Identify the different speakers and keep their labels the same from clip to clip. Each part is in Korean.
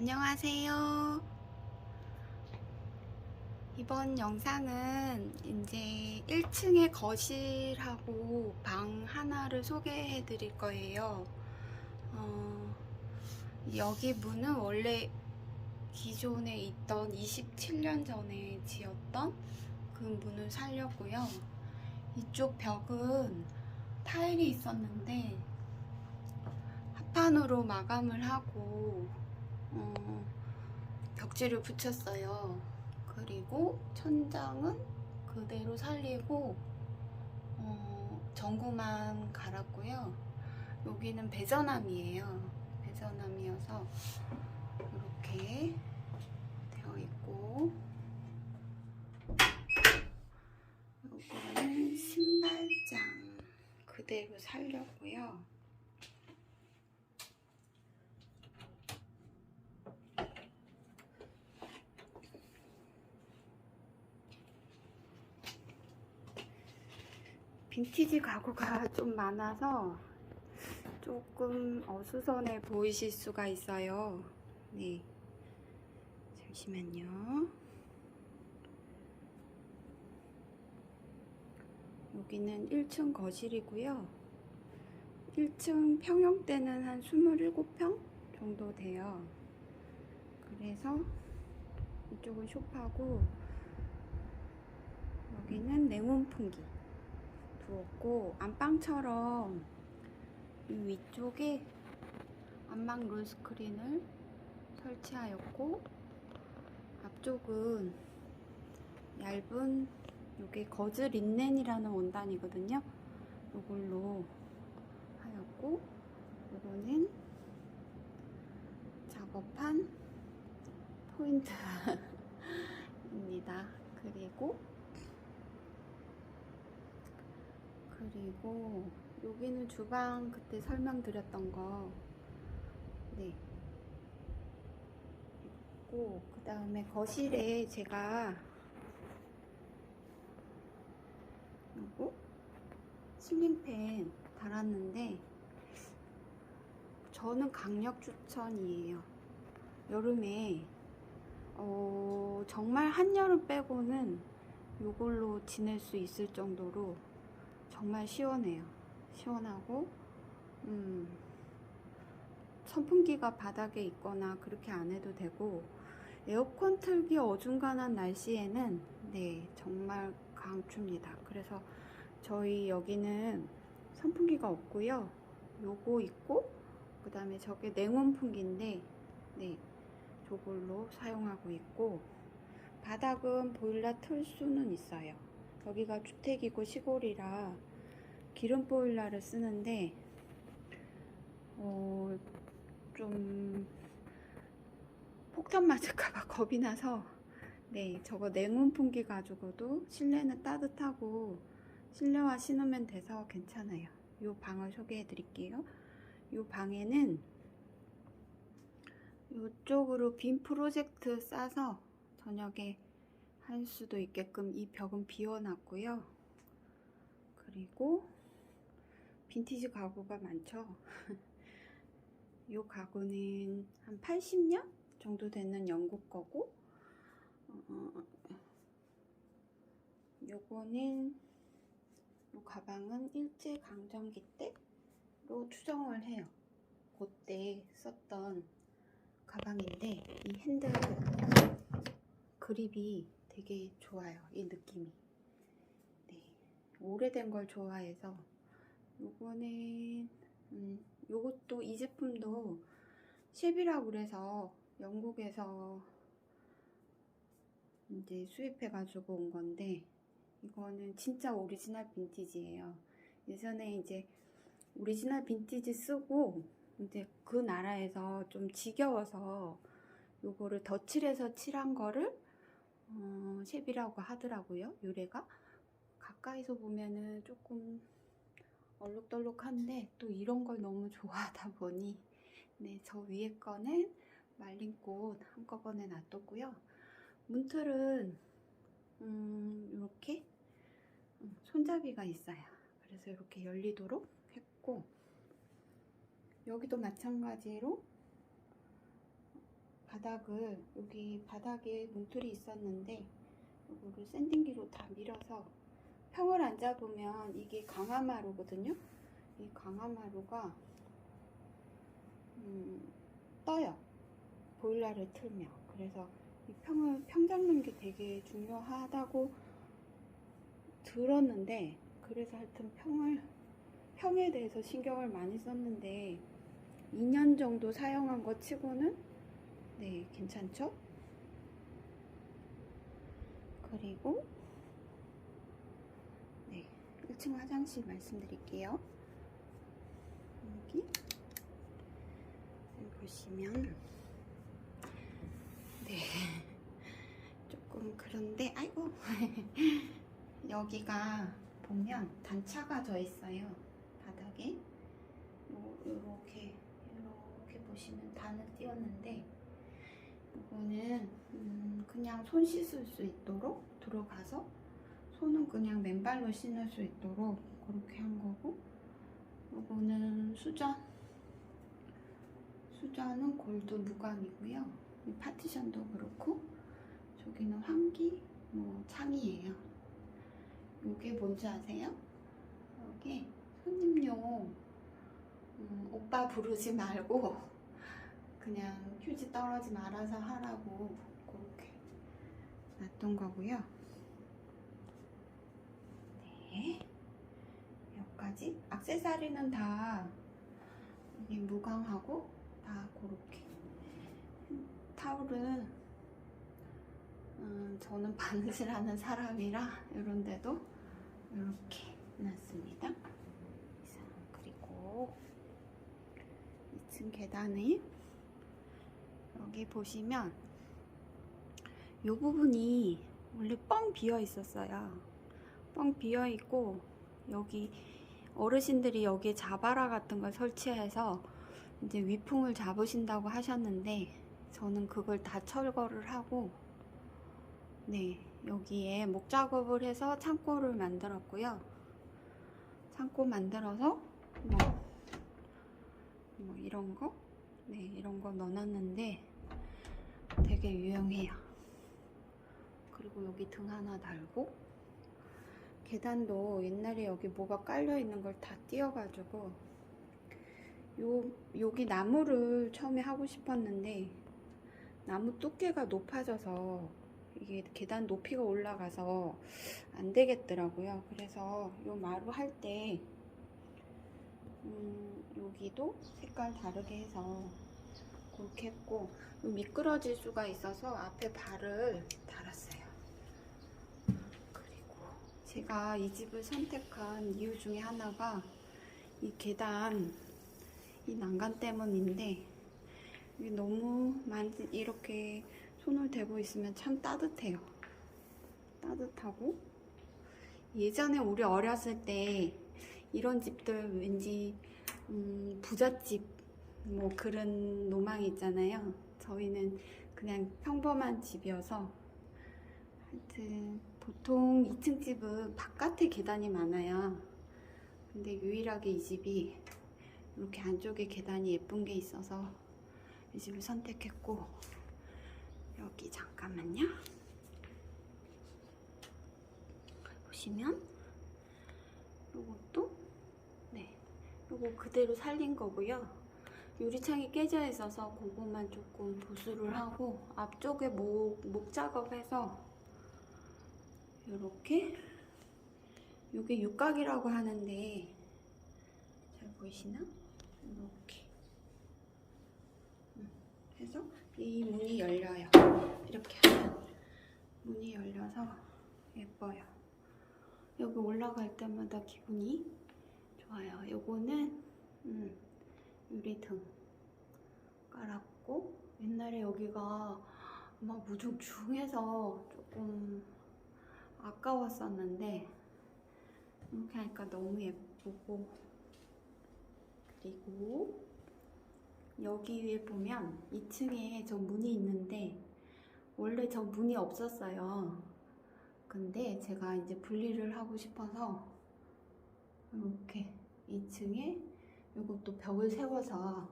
Speaker 1: 안녕하세요. 이번 영상은 이제 1층의 거실하고 방 하나를 소개해 드릴 거예요. 어, 여기 문은 원래 기존에 있던 27년 전에 지었던 그 문을 살렸고요. 이쪽 벽은 타일이 있었는데 합판으로 마감을 하고 어, 벽지를 붙였어요. 그리고 천장은 그대로 살리고 어, 전구만 갈았고요. 여기는 배전함이에요. 배전함이어서 이렇게 되어 있고 요거는 신발장 그대로 살렸고요. 빈티지 가구가 좀 많아서 조금 어수선해 보이실 수가 있어요. 네. 잠시만요. 여기는 1층 거실이고요. 1층 평형대는 한 27평 정도 돼요. 그래서 이쪽은 쇼파고 여기는 냉온풍기 두었고 안방처럼 이 위쪽에 안방 롤 스크린을 설치하였고 앞쪽은 얇은 이게 거즈 린넨이라는 원단이거든요. 이걸로 하였고 이거는 작업한 포인트입니다. 그리고 그리고 여기는 주방 그때 설명드렸던 거 네. 있고 그 다음에 거실에 제가 요거 실링팬 달았는데 저는 강력 추천이에요. 여름에 어, 정말 한여름 빼고는 이걸로 지낼 수 있을 정도로 정말 시원해요. 시원하고 음, 선풍기가 바닥에 있거나 그렇게 안 해도 되고 에어컨 틀기 어중간한 날씨에는 네 정말 강추입니다. 그래서 저희 여기는 선풍기가 없고요. 요거 있고 그 다음에 저게 냉온풍기인데 네 저걸로 사용하고 있고 바닥은 보일러 틀 수는 있어요. 여기가 주택이고 시골이라 기름 보일러를 쓰는데 어, 좀 폭탄 맞을까봐 겁이 나서 네 저거 냉온풍기 가지고도 실내는 따뜻하고 실내화 신으면 돼서 괜찮아요. 이 방을 소개해 드릴게요. 이 방에는 이쪽으로 빔 프로젝트 싸서 저녁에 할 수도 있게끔 이 벽은 비워놨고요. 그리고 빈티지 가구가 많죠. 이 가구는 한 80년 정도 되는 영국 거고, 어, 요거는 이 가방은 일제 강점기 때로 추정을 해요. 그때 썼던 가방인데 이 핸들 그립이 되게 좋아요. 이 느낌이. 네. 오래된 걸 좋아해서 요거는 음, 요것도 이 제품도 쉐비라고 그래서 영국에서 이제 수입해 가지고 온 건데 이거는 진짜 오리지널 빈티지예요. 예전에 이제 오리지널 빈티지 쓰고 이제 그 나라에서 좀 지겨워서 요거를 덧칠해서 칠한 거를 어, 쉐비라고 하더라고요. 유래가 가까이서 보면은 조금 얼룩덜룩한데 또 이런 걸 너무 좋아하다 보니 네, 저 위에 거는 말린 꽃 한꺼번에 놔뒀고요. 문틀은 음, 이렇게 손잡이가 있어요. 그래서 이렇게 열리도록 했고 여기도 마찬가지로 바닥을 여기 바닥에 문틀이 있었는데 이거를 샌딩기로 다 밀어서 평을 안 잡으면 이게 강화마루거든요. 이 강화마루가 음, 떠요. 보일러를 틀면. 그래서 이 평을 평 잡는 게 되게 중요하다고 들었는데 그래서 하여튼 평을 평에 대해서 신경을 많이 썼는데 2년 정도 사용한 것 치고는 네 괜찮죠? 그리고 네 1층 화장실 말씀드릴게요. 여기. 보시면. 네. 조금 그런데 아이고. 여기가 보면 단차가 져 있어요. 바닥에. 요, 요렇게 이렇게 보시면 단을 띄웠는데 이거는 음, 그냥 손 씻을 수 있도록 들어가서 손은 그냥 맨발로 신을 수 있도록 그렇게 한 거고 이거는 수전 수전은 골드 무광이고요 이 파티션도 그렇고 저기는 환기 뭐 창이에요 요게 뭔지 아세요? 이게 손님용 음, 오빠 부르지 말고 그냥 휴지 떨어지 말아서 하라고 그렇게 놨던 거고요. 네, 여기까지 액세서리는 다 여기 무광하고 다 그렇게 타올은 음, 저는 바느질하는 사람이라 이런 데도 이렇게 놨습니다. 자, 그리고 2층 계단에 여기 보시면 이 부분이 원래 뻥 비어 있었어요. 뻥 비어 있고 여기 어르신들이 여기에 자바라 같은 걸 설치해서 이제 위풍을 잡으신다고 하셨는데 저는 그걸 다 철거를 하고 네 여기에 목 작업을 해서 창고를 만들었고요. 창고 만들어서 뭐, 뭐 이런 거, 네 이런 거 넣어놨는데 되게 유용해요. 그리고 여기 등 하나 달고 계단도 옛날에 여기 뭐가 깔려 있는 걸 다 띄어가지고 요 여기 나무를 처음에 하고 싶었는데 나무 두께가 높아져서 이게 계단 높이가 올라가서 안 되겠더라고요. 그래서 요 마루 할때 음, 여기도 색깔 다르게 해서 그렇게 했고 요 미끄러질 수가 있어서 앞에 발을 달았어요. 제가 이 집을 선택한 이유 중에 하나가 이 계단 이 난간 때문인데 이게 너무 만지 이렇게 손을 대고 있으면 참 따뜻해요. 따뜻하고 예전에 우리 어렸을 때 이런 집들 왠지 음, 부잣집 뭐 그런 로망이 있잖아요. 저희는 그냥 평범한 집이어서 하여튼 보통 2층 집은 바깥에 계단이 많아요. 근데 유일하게 이 집이 이렇게 안쪽에 계단이 예쁜 게 있어서 이 집을 선택했고 여기 잠깐만요. 보시면 요것도 네 요거 그대로 살린 거고요. 유리창이 깨져 있어서 그거만 조금 보수를 하고 앞쪽에 목, 목 작업해서 이렇게 요게 육각이라고 하는데 잘 보이시나? 이렇게 음, 해서 이 문이 열려요. 이렇게 하면 문이 열려서 예뻐요. 여기 올라갈 때마다 기분이 좋아요. 요거는 음, 유리등 깔았고 옛날에 여기가 막 무중중해서 조금 아까웠었는데 이렇게 하니까 너무 예쁘고 그리고 여기 위에 보면 2층에 저 문이 있는데 원래 저 문이 없었어요. 근데 제가 이제 분리를 하고 싶어서 이렇게 2층에 이것도 벽을 세워서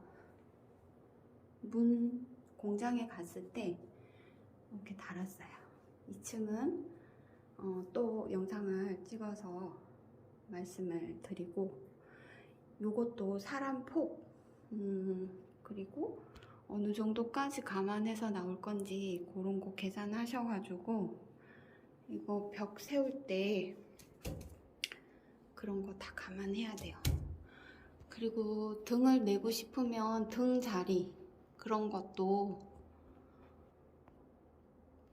Speaker 1: 문 공장에 갔을 때 이렇게 달았어요. 2층은 어, 또 영상을 찍어서 말씀을 드리고 요것도 사람 폭 음, 그리고 어느 정도까지 감안해서 나올 건지 그런 거 계산하셔가지고 이거 벽 세울 때 그런 거 다 감안해야 돼요. 그리고 등을 내고 싶으면 등 자리 그런 것도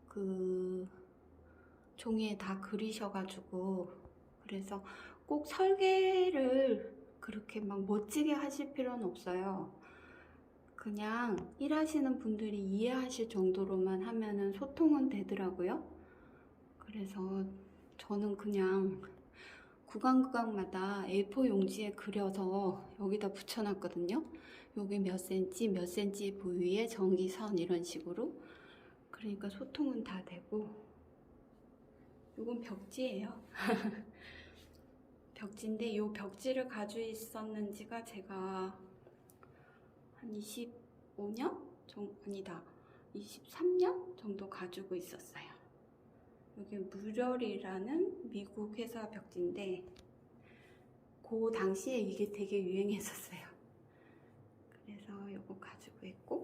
Speaker 1: 그 종이에 다 그리셔가지고 그래서 꼭 설계를 그렇게 막 멋지게 하실 필요는 없어요. 그냥 일하시는 분들이 이해하실 정도로만 하면은 소통은 되더라고요. 그래서 저는 그냥 구간구간마다 A4 용지에 그려서 여기다 붙여놨거든요. 여기 몇 센치, 몇 센치 부위에 전기선 이런 식으로. 그러니까 소통은 다 되고. 요건 벽지예요. 벽지인데 요 벽지를 가지고 있었는지가 제가 한 25년? 정, 아니다. 23년 정도 가지고 있었어요. 여기 무럴이라는 미국 회사 벽지인데 그 당시에 이게 되게 유행했었어요. 그래서 이거 가지고 있고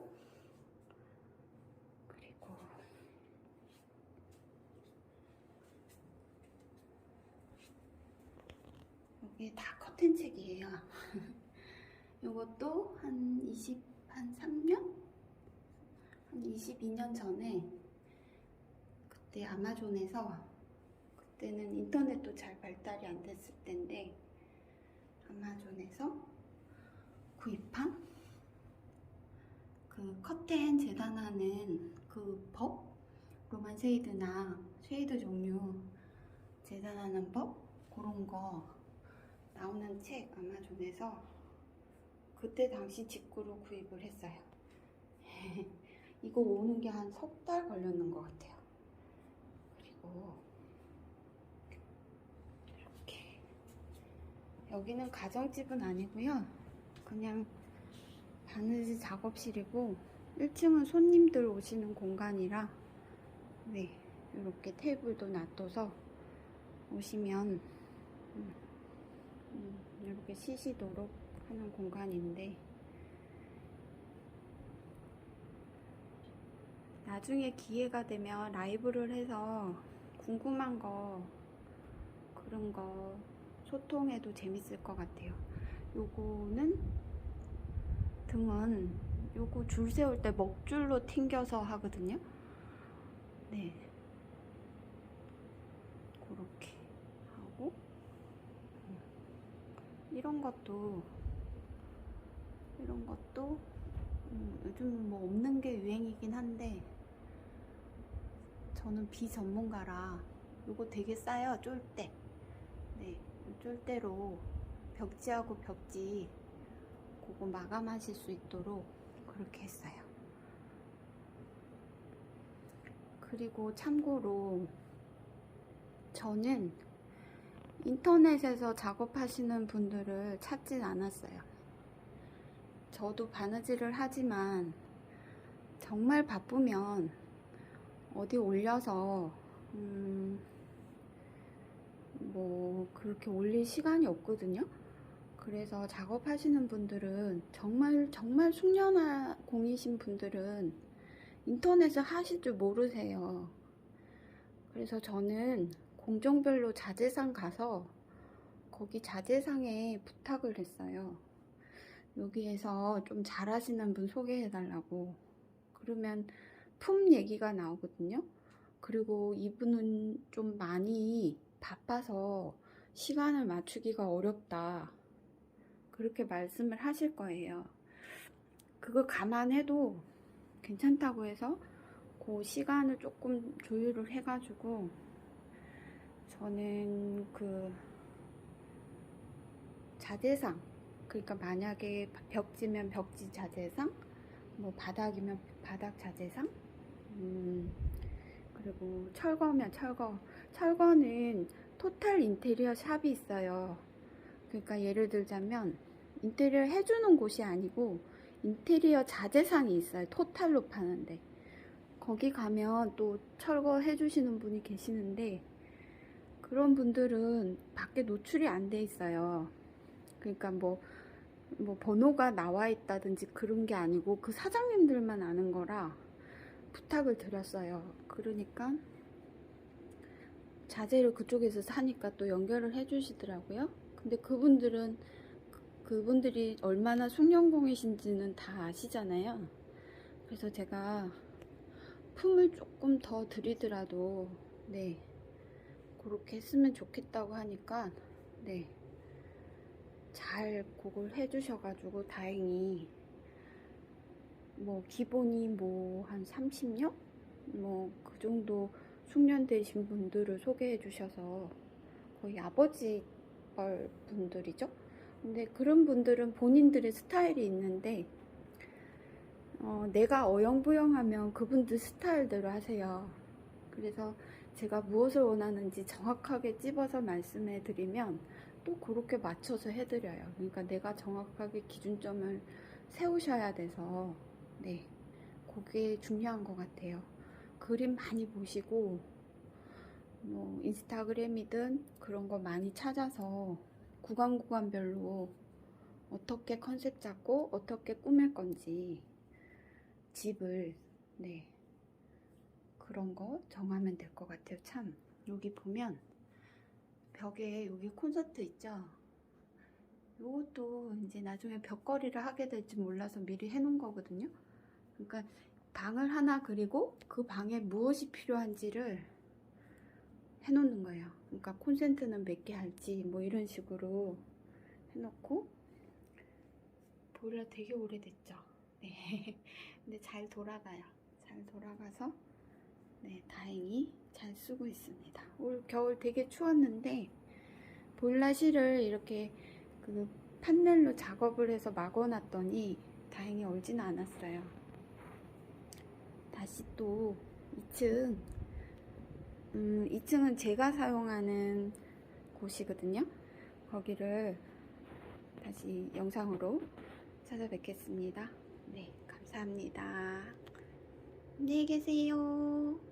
Speaker 1: 여기 다 커튼책이에요. 이것도 한 20, 한 3년? 한 22년 전에 그때 아마존에서 그때는 인터넷도 잘 발달이 안 됐을 때인데 아마존에서 구입한 그 커튼 재단하는 그 법? 로만 쉐이드나 쉐이드 종류 재단하는 법? 그런 거 나오는 책 아마존에서 그때 당시 직구로 구입을 했어요. 이거 오는 게 한 석 달 걸렸는 것 같아요. 그리고 이렇게 여기는 가정집은 아니고요. 그냥 바느질 작업실이고 1층은 손님들 오시는 공간이라 네 이렇게 테이블도 놔둬서 오시면 음, 음, 이렇게 쉬시도록 하는 공간인데 나중에 기회가 되면 라이브를 해서 궁금한 거 그런 거 소통해도 재밌을 것 같아요. 요거는 등은 요거 줄 세울 때 먹줄로 튕겨서 하거든요. 네. 그렇게 하고 음. 이런 것도 이런 것도 음, 요즘 뭐 없는 게 유행이긴 한데 저는 비전문가라 요거 되게 싸요 쫄대. 네 쫄대로 벽지하고 벽지 그거 마감하실 수 있도록 그렇게 했어요. 그리고 참고로 저는 인터넷에서 작업하시는 분들을 찾진 않았어요 저도 바느질을 하지만 정말 바쁘면 어디 올려서 음, 뭐 그렇게 올릴 시간이 없거든요. 그래서 작업하시는 분들은 정말 정말 숙련공이신 분들은 인터넷을 하실 줄 모르세요. 그래서 저는 공정별로 자재상 가서 거기 자재상에 부탁을 했어요. 여기에서 좀 잘하시는 분 소개해 달라고. 그러면 품 얘기가 나오거든요. 그리고 이분은 좀 많이 바빠서 시간을 맞추기가 어렵다. 그렇게 말씀을 하실 거예요. 그걸 감안해도 괜찮다고 해서 그 시간을 조금 조율을 해가지고 저는 그 자재상 그러니까 만약에 벽지면 벽지 자재상 뭐 바닥이면 바닥 자재상 음, 그리고 철거면 철거 철거는 토탈 인테리어 샵이 있어요 그러니까 예를 들자면 인테리어 해주는 곳이 아니고 인테리어 자재상이 있어요. 토탈로 파는데. 거기 가면 또 철거 해주시는 분이 계시는데, 그런 분들은 밖에 노출이 안 돼 있어요. 그러니까 뭐, 뭐 번호가 나와 있다든지 그런 게 아니고 그 사장님들만 아는 거라 부탁을 드렸어요. 그러니까 자재를 그쪽에서 사니까 또 연결을 해주시더라고요. 근데 그분들은 그- 그분들이 얼마나 숙련공이신지는 다 아시잖아요. 그래서 제가 품을 조금 더 드리더라도 네 그렇게 했으면 좋겠다고 하니까 네. 잘 그걸 해주셔가지고 다행히 뭐 기본이 뭐 한 30년? 뭐 그 정도 숙련되신 분들을 소개해 주셔서 거의 아버지 뻘 분들이죠. 근데 그런 분들은 본인들의 스타일이 있는데 어, 내가 어영부영하면 그분들 스타일대로 하세요. 그래서 제가 무엇을 원하는지 정확하게 찝어서 말씀해 드리면 또 그렇게 맞춰서 해드려요. 그러니까 내가 정확하게 기준점을 세우셔야 돼서, 네. 그게 중요한 것 같아요. 그림 많이 보시고, 뭐, 인스타그램이든 그런 거 많이 찾아서 구간 구간별로 어떻게 컨셉 잡고 어떻게 꾸밀 건지 집을, 네. 그런 거 정하면 될 것 같아요. 참. 여기 보면 벽에 여기 콘서트 있죠? 요것도 이제 나중에 벽걸이를 하게 될지 몰라서 미리 해놓은 거거든요. 그러니까 방을 하나 그리고 그 방에 무엇이 필요한지를 해놓는 거예요. 그러니까 콘센트는 몇 개 할지 뭐 이런 식으로 해놓고 보일러 되게 오래됐죠. 네. 근데 잘 돌아가요. 잘 돌아가서 네, 다행히 잘 쓰고 있습니다. 올 겨울 되게 추웠는데 보일러실을 이렇게 그 판넬로 작업을 해서 막아놨더니 다행히 얼지는 않았어요. 다시 또 2층, 음, 2층은 제가 사용하는 곳이거든요. 거기를 다시 영상으로 찾아뵙겠습니다. 네, 감사합니다. 안녕히 계세요.